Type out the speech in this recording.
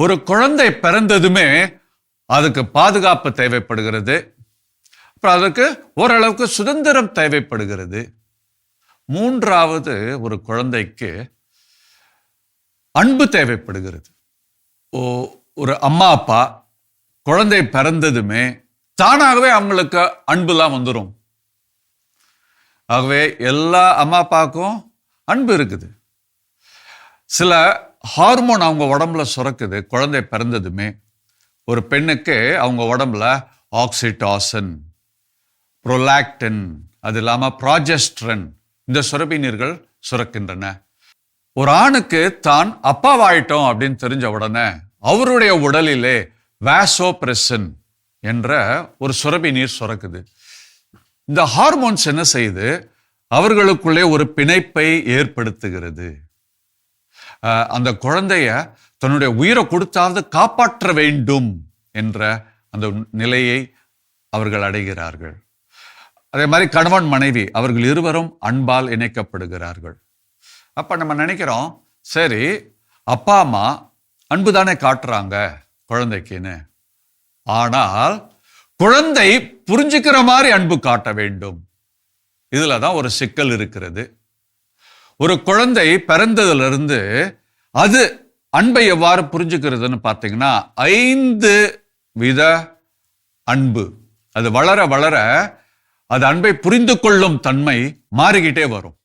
ஒரு குழந்தை பிறந்ததுமே அதுக்கு பாதுகாப்பு தேவைப்படுகிறது. அப்புறம் அதுக்கு ஓரளவுக்கு சுதந்திரம் தேவைப்படுகிறது. மூன்றாவது ஒரு குழந்தைக்கு அன்பு தேவைப்படுகிறது. ஓ ஒரு அம்மா அப்பா குழந்தை பிறந்ததுமே தானாகவே அவங்களுக்கு அன்புலாம் வந்துடும் ஆகவே எல்லா அம்மா அப்பாவுக்கும் அன்பு இருக்குது. சில ஹார்மோன் அவங்க உடம்புல சுரக்குது குழந்தை பிறந்ததுமே ஒரு பெண்ணுக்கு அவங்க உடம்புல ஆக்சிடாசன் ப்ரொலாக்டன் அது இல்லாமல் ப்ராஜெஸ்ட்ரன் இந்த சுரப்பினர்கள் சுரக்கின்றன. ஒரு ஆணுக்கு தான் அப்பாவாயிட்டோம் அப்படின்னு தெரிஞ்ச உடனே அவருடைய உடலிலே வேசோப்ரெசன் என்ற ஒரு சுரப்பி நீர் சுரக்குது. இந்த ஹார்மோன்ஸ் என்ன செய்யுது? அவர்களுக்குள்ளே ஒரு பிணைப்பை ஏற்படுத்துகிறது. அந்த குழந்தைய தன்னுடைய உயிரை கொடுத்தாவது காப்பாற்ற வேண்டும் என்ற அந்த நிலையை அவர்கள் அடைகிறார்கள். அதே மாதிரி கணவன் மனைவி அவர்கள் இருவரும் அன்பால் இணைக்கப்படுகிறார்கள். அப்ப நம்ம நினைக்கிறோம் சரி அப்பா அம்மா அன்பு தானே காட்டுறாங்க குழந்தைக்குன்னு. ஆனால் குழந்தை புரிஞ்சுக்கிற மாதிரி அன்பு காட்ட வேண்டும். இதில் தான் ஒரு சிக்கல் இருக்கிறது. ஒரு குழந்தை பிறந்ததுலேருந்து அது அன்பை எவ்வாறு புரிஞ்சுக்கிறதுன்னு பார்த்தீங்கன்னா ஐந்து வித அன்பு. அது வளர வளர அது அன்பை புரிந்து கொள்ளும் தன்மை மாறிக்கிட்டே வரும்.